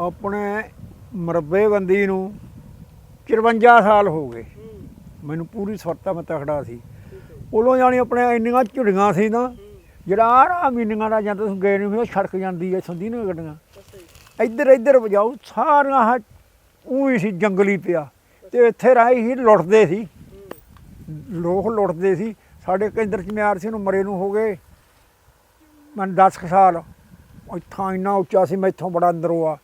ਆਪਣੇ ਮਰਬੇ ਨੂੰ 54 ਸਾਲ ਹੋ ਗਏ। ਮੈਨੂੰ ਪੂਰੀ ਸੁਰਤਾ ਮੈਂ ਤਖੜਾ ਸੀ। ਉਦੋਂ ਜਾਣੀ ਆਪਣੇ ਇੰਨੀਆਂ ਝੁੜੀਆਂ ਸੀ ਨਾ, ਜਿਹੜਾ ਆਹ ਮੀਨੀਆਂ ਦਾ ਜਾਂ ਤੁਸੀਂ ਗਏ ਨਹੀਂ ਉਹ ਛੜਕ ਜਾਂਦੀ ਐ, ਸੰਦੀ ਨਾ ਗੱਡੀਆਂ। ਇੱਧਰ ਇੱਧਰ ਵਜਾਓ, ਸਾਰੀਆਂ ਆਹ ਉਹੀ ਸੀ ਜੰਗਲੀ ਪਿਆ। ਤੇ ਇੱਥੇ ਰਾਈ ਹੀ ਲੁੱਟਦੇ ਸੀ। ਲੋਕ ਲੁੱਟਦੇ ਸੀ। ਸਾਡੇ ਕੇਂਦਰ ਚ ਮਿਆਰ ਸੀ ਨੂੰ ਮਰੇ ਨੂੰ ਹੋ ਗਏ। ਮਨ 10 ਕੁ ਸਾਲ ਇੱਥਾਂ ਇੰਨਾ ਉੱਚਾ ਸੀ ਮੈਂ ਇੱਥੋਂ ਬੜਾ ਅੰਦਰੋਂ ਆ।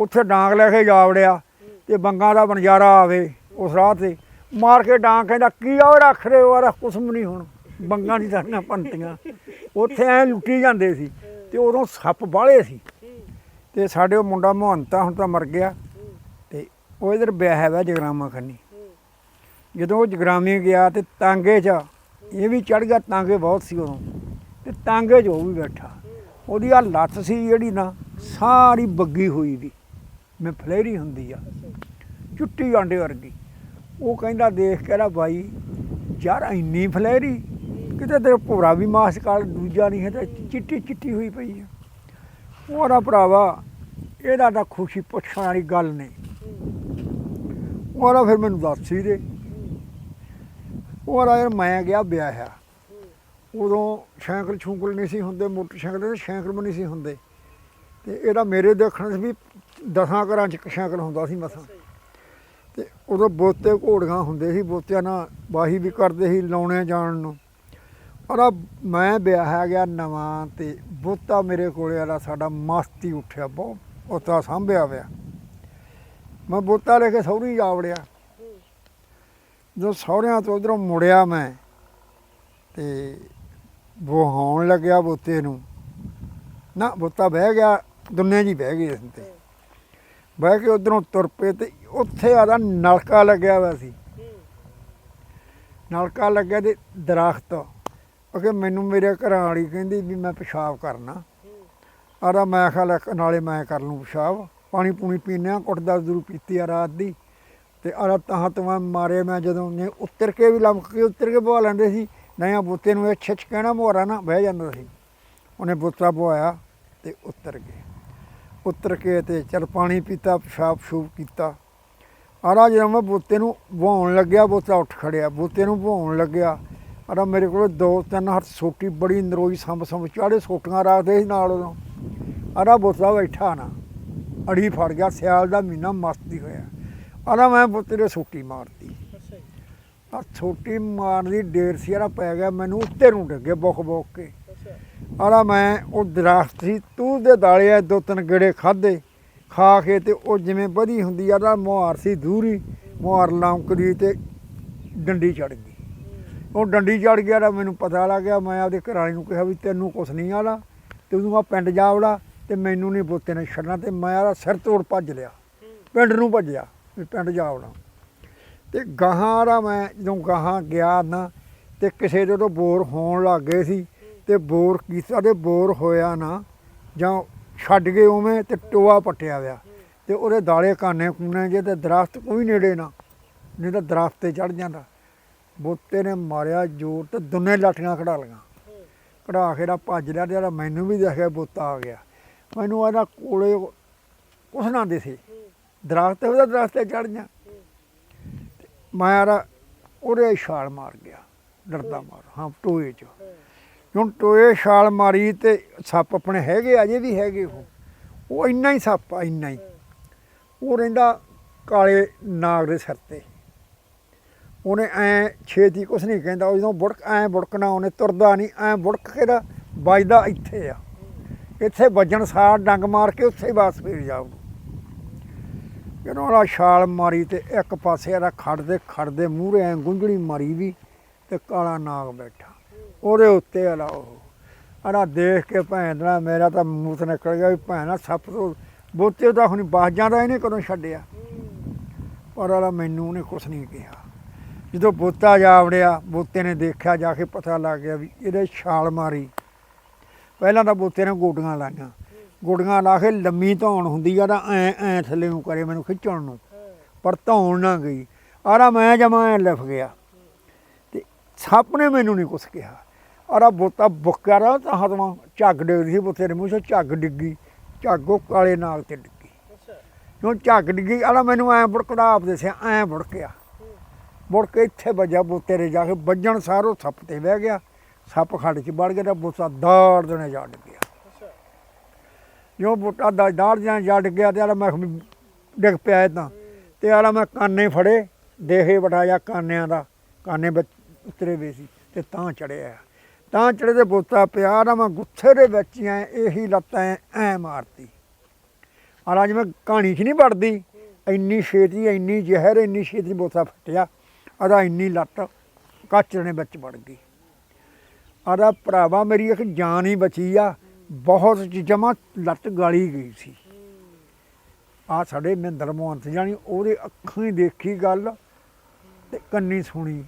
ਉੱਥੇ ਡਾਂਗ ਲੈ ਕੇ ਜਾ ਵੜਿਆ ਤੇ ਬੰਗਾ ਦਾ ਬਨਜਾਰਾ ਆਵੇ ਉਸ ਰਾਹ ਤੇ। ਮਾਰ ਕੇ ਡਾਂਗ ਕਹਿੰਦਾ, ਕੀ ਆ ਉਹ ਰੱਖ ਰਹੇ ਹੋ ਆ ਕੁਛ ਨਹੀਂ ਹੁਣ। ਬੰਗਾ ਦੀ ਸਾਡੀਆਂ ਪੰਤੀਆਂ। ਉੱਥੇ ਐ ਲੁੱਟੀ ਜਾਂਦੇ ਸੀ ਤੇ ਉਦੋਂ ਸੱਪ ਬਾਹਲੇ ਸੀ। ਤੇ ਸਾਡੇ ਉਹ ਮੁੰਡਾ ਮਹੰਤਾ ਹੁਣ ਤਾਂ ਮਰ ਗਿਆ ਤੇ ਉਹ ਇਧਰ ਵਿਆਹ ਹੈ ਜਗਰਾਮਾ ਖੰਨੀ। ਜਦੋਂ ਉਹ ਜਗਰਾਮੇ ਗਿਆ ਤੇ ਤਾਂਗੇ 'ਚ, ਇਹ ਵੀ ਚੜ ਗਿਆ, ਤਾਂਗੇ ਬਹੁਤ ਸੀ ਉਦੋਂ। ਤੇ ਤਾਂਗੇ 'ਚ ਉਹ ਵੀ ਬੈਠਾ। ਉਹਦੀ ਆ ਲੱਤ ਸੀ ਜਿਹੜੀ ਨਾ, ਸਾਰੀ ਬੱਗੀ ਹੋਈ ਵੀ ਮੈਂ ਫਲੇਰੀ ਹੁੰਦੀ ਆ, ਚੁੱਟੀ ਆਂਡੇ ਵਰਗੀ। ਉਹ ਕਹਿੰਦਾ, ਦੇਖ ਕੇ ਰਾ ਬਾਈ, ਯਾਰ ਇੰਨੀ ਫਲੇਰੀ, ਕਿਤੇ ਤੇ ਭੋਰਾ ਵੀ ਮਾਸ ਕਾਲ, ਦੂਜਾ ਨਹੀਂ ਹੈ ਤੇ ਚਿੱਟੀ ਚਿੱਟੀ ਹੋਈ ਪਈ ਆ। ਉਹਦਾ ਭਰਾਵਾ, ਇਹਦਾ ਤਾਂ ਖੁਸ਼ੀ ਪੁੱਛਣ ਵਾਲੀ ਗੱਲ ਨਹੀਂ। ਉਹਦਾ ਫਿਰ ਮੈਨੂੰ ਦੱਸ ਹੀ ਦੇ। ਉਹਦਾ ਯਾਰ ਮੈਂ ਗਿਆ ਵਿਆਹਿਆ। ਉਦੋਂ ਸਾਈਕਲ ਛੂਕਲ ਨਹੀਂ ਸੀ ਹੁੰਦੇ, ਮੋਟਰਸਾਈਕਲ ਤੇ ਸਾਈਕਲ ਵੀ ਨਹੀਂ ਸੀ ਹੁੰਦੇ। ਤੇ ਇਹਦਾ ਮੇਰੇ ਦੇਖਣ 'ਚ ਵੀ ਦਸਾਂ ਘਰਾਂ 'ਚ ਇੱਕ ਸਾਈਕਲ ਹੁੰਦਾ ਸੀ ਮਸਾਂ। ਤੇ ਉਦੋਂ ਬੋਤੇ ਘੋੜੀਆਂ ਹੁੰਦੇ ਸੀ ਬੋਤਿਆਂ ਨਾਲ ਵਾਹੀ ਵੀ ਕਰਦੇ ਸੀ ਲਾਉਣੇ ਜਾਣ ਨੂੰ। ਔਰ ਮੈਂ ਵਿਆਹਿਆ ਗਿਆ ਨਵਾਂ ਤੇ ਬੋਤਾ ਮੇਰੇ ਕੋਲੇ ਵਾਲਾ ਸਾਡਾ ਮਸਤੀ ਉੱਠਿਆ ਬਹੁਤ ਉਤਾ ਸਾਂਭਿਆ ਹੋਇਆ ਮੈਂ ਬੋਤਾ ਲੈ ਕੇ ਸਹੁਰੀ ਜਾ ਵੜਿਆ। ਜਦੋਂ ਸਹੁਰਿਆਂ ਤੋਂ ਉਧਰੋਂ ਮੁੜਿਆ ਮੈਂ ਤੇ ਵਹਾਉਣ ਲੱਗਿਆ ਬੋਤੇ ਨੂੰ। ਨਾ ਬੋਤਾ ਬਹਿ ਗਿਆ ਦੁਨੀਆ ਜੀ ਬਹਿ ਗਏ ਇਸ ਤੇ। ਬਹਿ ਕੇ ਉਧਰੋਂ ਤੁਰ ਪਏ ਤੇ ਉੱਥੇ ਆਦਾ ਨਲਕਾ ਲੱਗਿਆ ਹੋਇਆ ਸੀ। ਨਲਕਾ ਲੱਗਿਆ ਤੇ ਦਰਖਤ। ਅਗੇ ਮੈਨੂੰ ਮੇਰੇ ਘਰਾਂ ਵਾਲੀ ਕਹਿੰਦੀ ਵੀ ਮੈਂ ਪਿਸ਼ਾਬ ਕਰਨਾ। ਆਦਾ ਮੈਂ ਖਾ ਲੈ ਨਾਲੇ ਮੈਂ ਕਰ ਲੂੰ ਪਿਸ਼ਾਬ। ਪਾਣੀ ਪੂਣੀ ਪੀਨੇ ਆ ਕੁੱਟਦਾ ਜ਼ਰੂਰ ਪੀਤੀ ਆ ਰਾਤ ਦੀ। ਤੇ ਆਦਾ ਤਾਂ ਤਵਾ ਮਾਰੇ ਮੈਂ ਜਦੋਂ ਨੇ ਉੱਤਰ ਕੇ ਵੀ ਲਮਕ ਕੇ ਉੱਤਰ ਕੇ ਬਵਾ ਲੈਂਦੇ ਸੀ। ਨਇਆ ਬੁੱਤੇ ਨੂੰ ਇਹ ਛਿਛ ਕਹਿਣਾ ਮੋਰਾ ਨਾ ਬਹਿ ਜਾਂਦਾ ਸੀ। ਉਹਨੇ ਬੁੱਤਾ ਬਵਾਇਆ ਤੇ ਉੱਤਰ ਗਏ। ਉੱਤਰ ਕੇ ਤੇ ਚਲ ਪਾਣੀ ਪੀਤਾ ਪਿਸ਼ਾਬ ਸ਼ੂਬ ਕੀਤਾ। ਆਰਾ ਜਦੋਂ ਮੈਂ ਬੁੱਤੇ ਨੂੰ ਵਹਾਉਣ ਲੱਗਿਆ ਬੁੱਤਾ ਉੱਠ ਖੜਿਆ ਬੁੱਤੇ ਨੂੰ ਵਹਾਉਣ ਲੱਗਿਆ। ਆਰਾ ਮੇਰੇ ਕੋਲ ਦੋ ਤਿੰਨ ਹੱਥ ਸੋਟੀ ਬੜੀ ਨਰੋਈ ਸੰਭ ਸੰਭ ਚਾੜੇ ਸੋਟੀਆਂ ਰੱਖਦੇ ਸੀ ਨਾਲ ਉਦੋਂ। ਆਰਾ ਬੁੱਤਾ ਬੈਠਾ ਨਾ ਅੜੀ ਫੜ ਗਿਆ ਸਿਆਲ ਦਾ ਮਹੀਨਾ ਮਸਤੀ ਹੋਇਆ। ਆਰਾ ਮੈਂ ਬੁੱਤੇ ਦੇ ਸੋਟੀ ਮਾਰਤੀ। ਆ ਛੋਟੀ ਮਾਰਦੀ ਡੇਰ ਸਿਆਰਾ ਪੈ ਗਿਆ ਮੈਨੂੰ ਉੱਤੇ ਨੂੰ ਡੱਗੇ ਬੁੱਕ ਬੁੱਕ ਕੇ। ਆਲਾ ਮੈਂ ਉਹ ਦਰਖਤ ਸੀ, ਤੂੰ ਦੇ ਦਾਲੇ ਆ ਦੋ ਤਿੰਨ ਗੇੜੇ ਖਾਦੇ ਖਾ ਕੇ ਤੇ ਉਹ ਜਿਵੇਂ ਵਧੀ ਹੁੰਦੀ ਆ ਦਾ ਮੁਹਾਰ ਸੀ ਦੂਰੀ, ਮੁਹਾਰ ਲੌਂਕਦੀ ਤੇ ਡੰਡੀ ਚੜ ਗਈ। ਉਹ ਡੰਡੀ ਚੜ ਗਿਆ ਤਾਂ ਮੈਨੂੰ ਪਤਾ ਲੱਗ ਗਿਆ, ਮੈਂ ਆਪਦੇ ਘਰਾਲੀ ਨੂੰ ਕਿਹਾ ਵੀ ਤੈਨੂੰ ਕੁਛ ਨਹੀਂ ਆਲਾ, ਤੇ ਤੂੰ ਆ ਪਿੰਡ ਜਾ ਜਾਵੜਾ ਤੇ ਮੈਨੂੰ ਨਹੀਂ ਬੋਤੇ ਨੇ ਛੱਡਣਾ, ਤੇ ਮੈਂ ਆ ਸਿਰ ਤੋੜ ਭੱਜ ਲਿਆ, ਪਿੰਡ ਨੂੰ ਭੱਜਿਆ, ਵੀ ਪਿੰਡ ਜਾਵੜਾ ਤੇ ਗਾਹਾਂ ਦਾ ਮੈਂ ਜਦੋਂ ਗਾਹਾਂ ਗਿਆ ਨਾ, ਤੇ ਕਿਸੇ ਦੇ ਤੋਂ ਬੋਰ ਹੋਣ ਲੱਗ ਗਏ ਸੀ ਤੇ ਬੋਰ ਕੀਤਾ ਤੇ ਬੋਰ ਹੋਇਆ ਨਾ, ਜਾਂ ਛੱਡ ਗਏ ਉਵੇਂ ਤੇ ਟੋਆ ਪੱਟਿਆ ਹੋਇਆ। ਤੇ ਉਹਦੇ ਦਾਲੇ ਕਾਨੇ ਕੂਨੇ ਜੇ ਤੇ ਦਰਖਤ ਕੋਈ ਨੇੜੇ ਨਾ, ਨਹੀਂ ਤਾਂ ਦਰਖਤ ਤੇ ਚੜ ਜਾਂਦਾ। ਬੋਤੇ ਨੇ ਮਾਰਿਆ ਜ਼ੋਰ ਤੇ ਦੋਨੇ ਲਾਠੀਆਂ ਖੜਾ ਲਈਆਂ। ਕਢਾ ਕੇ ਦਾ ਭੱਜ ਲਿਆ ਜਿਹੜਾ ਮੈਨੂੰ ਵੀ ਦੇਖਿਆ ਬੋਤਾ ਆ ਗਿਆ। ਮੈਨੂੰ ਇਹਦਾ ਕੋਲੇ ਕੁਛ ਨਾ ਦਿਸੇ ਦਰਖਤ ਉਹਦਾ ਦਰਖਤ ਤੇ ਚੜ ਜਾ ਮੈਂ ਯਾਰ ਉਹਦੇ ਛਾਲ ਮਾਰ ਗਿਆ। ਡਰਦਾ ਮਾਰ, ਹਾਂ, ਟੋਏ ਚ। ਹੁਣ ਟੋਏ ਛਾਲ ਮਾਰੀ ਤੇ ਸੱਪ ਆਪਣੇ ਹੈਗੇ ਅਜੇ ਵੀ ਹੈਗੇ ਉਹ। ਉਹ ਇੰਨਾ ਹੀ ਸੱਪ ਆ, ਇੰਨਾ ਹੀ। ਉਹ ਰਹਿੰਦਾ ਕਾਲੇ ਨਾਗ ਦੇ ਸਿਰ ਤੇ। ਉਹਨੇ ਐ ਛੇਤੀ ਕੁਛ ਨਹੀਂ ਕਹਿੰਦਾ, ਉਹ ਜਦੋਂ ਬੁੜਕ, ਐ ਬੁੜਕਣਾ, ਉਹਨੇ ਤੁਰਦਾ ਨਹੀਂ, ਐ ਬੁੜਕ ਕੇ ਦਾ ਵੱਜਦਾ ਇੱਥੇ ਆ। ਇੱਥੇ ਵੱਜਣ ਸਾਰ ਡੰਗ ਮਾਰ ਕੇ ਉੱਥੇ ਹੀ ਬਾਸ ਫੇਰ ਜਾਊ ਜਦੋਂ ਉਹਦਾ ਛਾਲ ਮਾਰੀ ਤੇ ਇੱਕ ਪਾਸੇ ਇਹਦਾ ਖੜਦੇ ਖੜਦੇ ਮੂਹਰੇ ਐ ਗੁੰਝੜੀ ਮਾਰੀ ਵੀ ਤੇ ਕਾਲਾ ਨਾਗ ਬੈਠਾ। ਉਹਦੇ ਉੱਤੇ ਵਾਲਾ ਉਹ। ਅੜਾ ਦੇਖ ਕੇ ਭੈਣ ਦਾ ਮੇਰਾ ਤਾਂ ਮੂੰਹ ਨਿਕਲ ਗਿਆ ਵੀ ਭੈਣਾ ਸੱਪ ਤੋਂ ਬੋਤੇ ਦਾ ਹੁਣ ਬਾਜ ਜਾਂਦਾ ਇਹਨੇ ਕਦੋਂ ਛੱਡਿਆ? ਪਰ ਆਲਾ ਮੈਨੂੰ ਉਹਨੇ ਕੁਛ ਨਹੀਂ ਕਿਹਾ। ਜਦੋਂ ਬੋਤਾ ਜਾ ਵੜਿਆ, ਬੋਤੇ ਨੇ ਦੇਖਿਆ, ਜਾ ਕੇ ਪਤਾ ਲੱਗ ਗਿਆ ਵੀ ਇਹਦੇ ਛਾਲ ਮਾਰੀ। ਪਹਿਲਾਂ ਤਾਂ ਬੋਤੇ ਨੇ ਗੋਡੀਆਂ ਲਾਈਆਂ। ਗੋਡੀਆਂ ਲਾ ਕੇ ਲੰਮੀ ਧੌਣ ਹੁੰਦੀ ਆ ਤਾਂ ਐ ਐ ਥੱਲੇ ਨੂੰ ਕਰੇ ਮੈਨੂੰ ਖਿੱਚਣ ਨੂੰ। ਪਰ ਧੌਣ ਨਾ ਗਈ। ਆਰਾ ਮੈਂ ਜਮਾ ਐ ਲਿਫ ਗਿਆ। ਤੇ ਸੱਪ ਨੇ ਮੈਨੂੰ ਨਹੀਂ ਕੁਛ ਕਿਹਾ। ਆਰਾ ਬੋਤਾ ਬੁੱਕਿਆ ਰਹਾ ਤਾਂ ਹਤਮਾ ਝੱਗ ਡਿੱਗਦੀ ਸੀ ਬੋਤੇ ਦੇ ਮੂੰਹ ਚੋਂ ਝੱਗ ਡਿੱਗੀ ਝੱਗ ਉਹ ਕਾਲੇ ਨਾਗ ਤੇ ਡਿੱਗੀ। ਜੋ ਝੱਕ ਡਿੱਗੀ? ਆਲਾ ਮੈਨੂੰ ਐ ਬੁੜਕਦਾ ਆਪ ਦੱਸਿਆ ਐ ਬੁੜਕਿਆ ਮੁੜ ਕੇ ਇੱਥੇ ਵੱਜਾ ਬੋਤੇ ਰੇ ਜਾ ਕੇ ਵੱਜਣ ਸਾਰੋ ਸੱਪ ਤੇ ਬਹਿ ਗਿਆ ਸੱਪ ਖੜ ਚ ਵੜ ਗਿਆ ਤਾਂ ਬੋਤਾ ਦਾੜ ਦੇਣੇ ਜਾ ਡਿੱਗਿਆ ਜੋ ਬੋਟਾ ਦਾ ਦਾੜ ਜਾਂ ਜਾ ਡਿੱਗਿਆ ਤੇ ਆਲਾ ਮੈਂ ਡਿੱਗ ਪਿਆ ਤਾਂ। ਤੇ ਆਲਾ ਮੈਂ ਕਾਨੇ ਫੜੇ ਦੇਖੇ ਬਟਾਇਆ ਕਾਨਿਆਂ ਦਾ ਕਾਨੇ ਵਿੱਚ ਉਤਰੇ ਵੇ ਸੀ ਤੇ ਤਾਂ ਚੜਿਆ ਤਾਂ ਚੜੇ ਤੇ ਬੋਤਾ ਪਿਆ ਨਾ ਮੈਂ ਗੁੱਥੇ ਦੇ ਵਿੱਚ ਹੀ ਐ ਇਹੀ ਲੱਤਾਂ ਐ ਐ ਮਾਰਤੀ। ਆਲਾ ਜਿਵੇਂ ਕਹਾਣੀ 'ਚ ਨਹੀਂ ਵੜਦੀ। ਇੰਨੀ ਛੇਤੀ, ਇੰਨੀ ਜ਼ਹਿਰ, ਇੰਨੀ ਛੇਤੀ ਬੋਤਾ ਫਟਿਆ। ਆਦਾ ਇੰਨੀ ਲੱਤ ਕੱਚਣੇ ਵਿੱਚ ਵੜ ਗਈ। ਆਦਾ ਭਰਾਵਾ ਮੇਰੀ ਇੱਕ ਜਾਨ ਹੀ ਬਚੀ ਆ। ਬਹੁਤ ਜਮਾ ਲੱਤ ਗਾਲੀ ਗਈ ਸੀ। ਆ ਸਾਡੇ ਮਹਿੰਦਰ ਮੋਹਨ ਸੀ ਜਾਣੀ ਉਹਦੇ ਅੱਖਾਂ ਹੀ ਦੇਖੀ ਗੱਲ ਤੇ ਕੰਨੀ ਸੁਣੀ।